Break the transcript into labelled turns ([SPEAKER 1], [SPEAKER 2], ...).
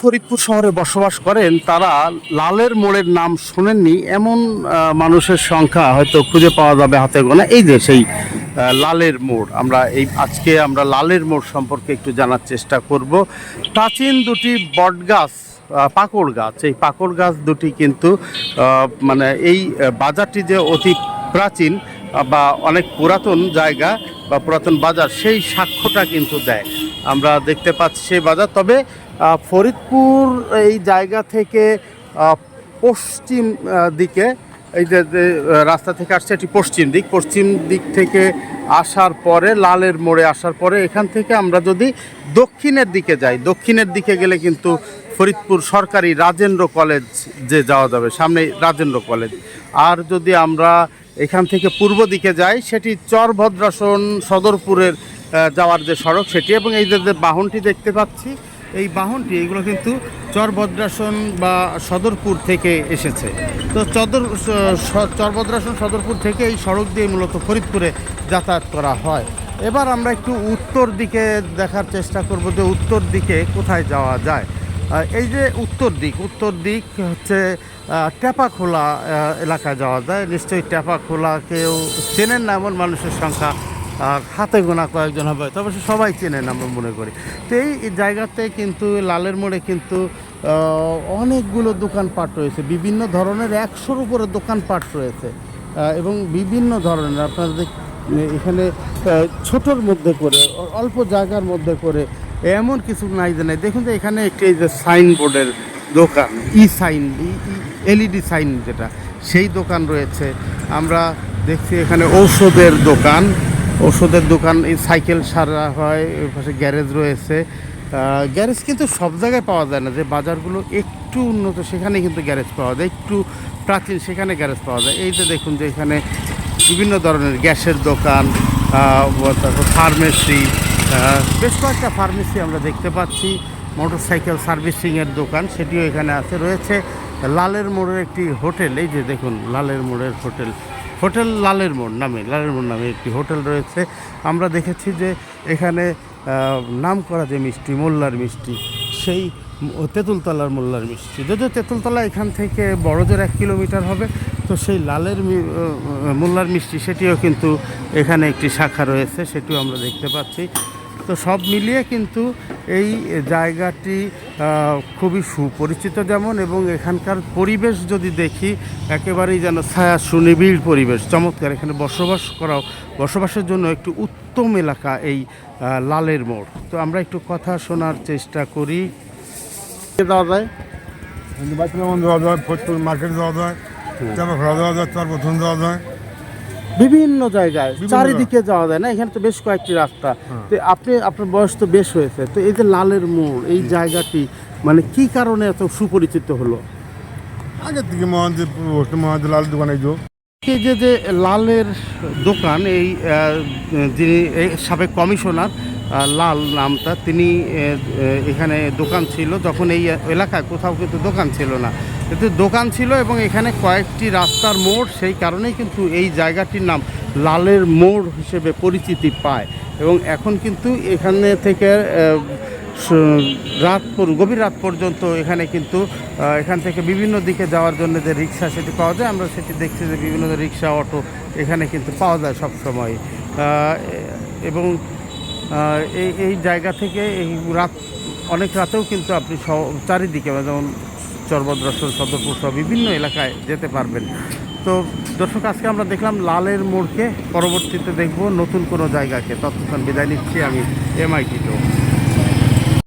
[SPEAKER 1] ফরিদপুর শহরে বসবাস করেন, তারা লালের মোড়ের নাম শোনেননি। এমন মানুষের সংখ্যা হয়তো খুঁজে পাওয়া যাবে হাতে গোনা এই যে সেই লালের মোড়, আমরা এই, আজকে আমরা লালের মোড় সম্পর্কে একটু জানার চেষ্টা করব। প্রাচীন দুটি বটগাছ পাকড় গাছ, এই পাকড় গাছ দুটি কিন্তু মানে এই বাজারটি যে অতি প্রাচীন বা অনেক পুরাতন জায়গা বা পুরাতন বাজার, সেই সাক্ষ্যটা কিন্তু দেয়। আমরা দেখতে পাচ্ছি সেই বাজার। তবে ফরিদপুর এই জায়গা থেকে পশ্চিম দিকে, এই যে রাস্তা থেকে আসছে এটি পশ্চিম দিক। পশ্চিম দিক থেকে আসার পরে, লালের মোড়ে আসার পরে, এখান থেকে আমরা যদি দক্ষিণের দিকে যাই, দক্ষিণের দিকে গেলে কিন্তু ফরিদপুর সরকারি রাজেন্দ্র কলেজ যে যাওয়া যাবে, সামনে রাজেন্দ্র কলেজ। আর যদি আমরা এখান থেকে পূর্ব দিকে যাই, সেটি চরভদ্রাসন সদরপুরের যাওয়ার যে সড়ক, সেটি এবং এই যে বাহনটি দেখতে পাচ্ছি এই বাহনটি এগুলো কিন্তু চরভদ্রাসন বা সদরপুর থেকে এসেছে। তো চদর চরভদ্রাসন সদরপুর থেকে এই সড়ক দিয়ে মূলত ফরিদপুরে যাতায়াত করা হয়। এবার আমরা একটু উত্তর দিকে দেখার চেষ্টা করব যে উত্তর দিকে কোথায় যাওয়া যায়। এই যে উত্তর দিক উত্তর দিক হচ্ছে আহ, টেপাখোলা এলাকায় যাওয়া যায়। নিশ্চয়ই টেপাখোলাকেও চেনেন না এমন মানুষের সংখ্যা। হাতে গোনা কয়েকজন হবে তবে সবাই চেনেন আমরা মনে করি। তো এই জায়গাতে কিন্তু লালের মোড়ে কিন্তু অনেকগুলো দোকানপাট রয়েছে, বিভিন্ন ধরনের একশোর উপরে দোকানপাট রয়েছে এবং বিভিন্ন ধরনের আপনারা এখানে ছোটোর মধ্যে করে, অল্প জায়গার মধ্যে করে, এমন কিছু নাই যে নাই। দেখুন তো এখানে একটি যে সাইনবোর্ডের দোকান, ই সাইন এলইডি সাইন যেটা, সেই দোকান রয়েছে। আমরা দেখছি এখানে ঔষধের দোকান ওষুধের দোকান, এই সাইকেল সারা হয় এর পাশে গ্যারেজ রয়েছে। গ্যারেজ কিন্তু সব জায়গায় পাওয়া যায় না, যে বাজারগুলো একটু উন্নত, সেখানে কিন্তু গ্যারেজ পাওয়া যায়, একটু প্রাচীন সেখানে গ্যারেজ পাওয়া যায়। এই যে দেখুন যে এখানে বিভিন্ন ধরনের গ্যাসের দোকান তারপর ফার্মেসি বেশ কয়েকটা ফার্মেসি আমরা দেখতে পাচ্ছি। মোটর সাইকেল সার্ভিসিংয়ের দোকান, সেটিও এখানে আছে। রয়েছে লালের মোড়ের একটি হোটেল, এই যে দেখুন লালের মোড়ের হোটেল। হোটেল লালের মোড় নামে, লালের মোড় নামে একটি হোটেল রয়েছে। আমরা দেখেছি যে এখানে নাম করা যে মিষ্টি, মোল্লার মিষ্টি, সেই তেঁতুলতলার মোল্লার মিষ্টি। যদিও তেঁতুলতলা এখান থেকে বড়জোর এক কিলোমিটার হবে, তো সেই লালের মোল্লার মিষ্টি, সেটিও কিন্তু এখানে একটি শাখা রয়েছে, সেটিও আমরা দেখতে পাচ্ছি। তো সব মিলিয়ে কিন্তু এই জায়গাটি খুবই সুপরিচিত যেমন এবং এখানকার পরিবেশ যদি দেখি একেবারেই যেন ছায়া সুনিবিড় পরিবেশ। চমৎকার এখানে বসবাস করাও বসবাসের জন্য একটু উত্তম এলাকা এই লালের মোড়। তো আমরা একটু কথা শোনার চেষ্টা করি। দেওয়া যায়
[SPEAKER 2] বাচ্চাদের যাওয়া যায় মার্কেট যাওয়া যায় তারপর ঘোরা যাওয়া যায় তার প্রথম যাওয়া যায়
[SPEAKER 1] বিভিন্ন জায়গায় চারিদিকে যাওয়া যায় না এখানে তো বেশ কয়েকটি রাস্তা। তো আপনি আপনার বয়স তো বেশ হয়েছে তো এই যে লালের মোড় এই জায়গাটি মানে কি কারণে এত সুপরিচিত হলো?
[SPEAKER 2] আগের থেকে মহাদেব মহাদেব লাল দোকানে যাও
[SPEAKER 1] এই যে যে লালের দোকান এই যিনি সাবেক কমিশনার লাল নামটা তিনি এখানে দোকান ছিল যখন এই এলাকায় কোথাও কিন্তু দোকান ছিল না। কিন্তু দোকান ছিল এবং এখানে কয়েকটি রাস্তার মোড়, সেই কারণেই কিন্তু এই জায়গাটির নাম লালের মোড় হিসেবে পরিচিতি পায়। এবং এখন কিন্তু এখানে থেকে রাত গভীর রাত পর্যন্ত এখানে কিন্তু এখান থেকে বিভিন্ন দিকে যাওয়ার জন্য যে রিক্সা সেটি পাওয়া যায়, আমরা সেটি দেখছি যে বিভিন্ন রিক্সা, অটো এখানে কিন্তু পাওয়া যায় সব সময় এবং এই এই জায়গা থেকে এই রাত, অনেক রাতেও কিন্তু আপনি চারিদিকে মানে যেমন চরভদ্রাসন সদরপুর সহ বিভিন্ন এলাকায় যেতে পারবেন। তো দর্শক, আজকে আমরা দেখলাম লালের মোড়কে। পরবর্তীতে দেখব নতুন কোনো জায়গাকে। ততক্ষণ বিদায় নিচ্ছি আমি এমআইটিতেও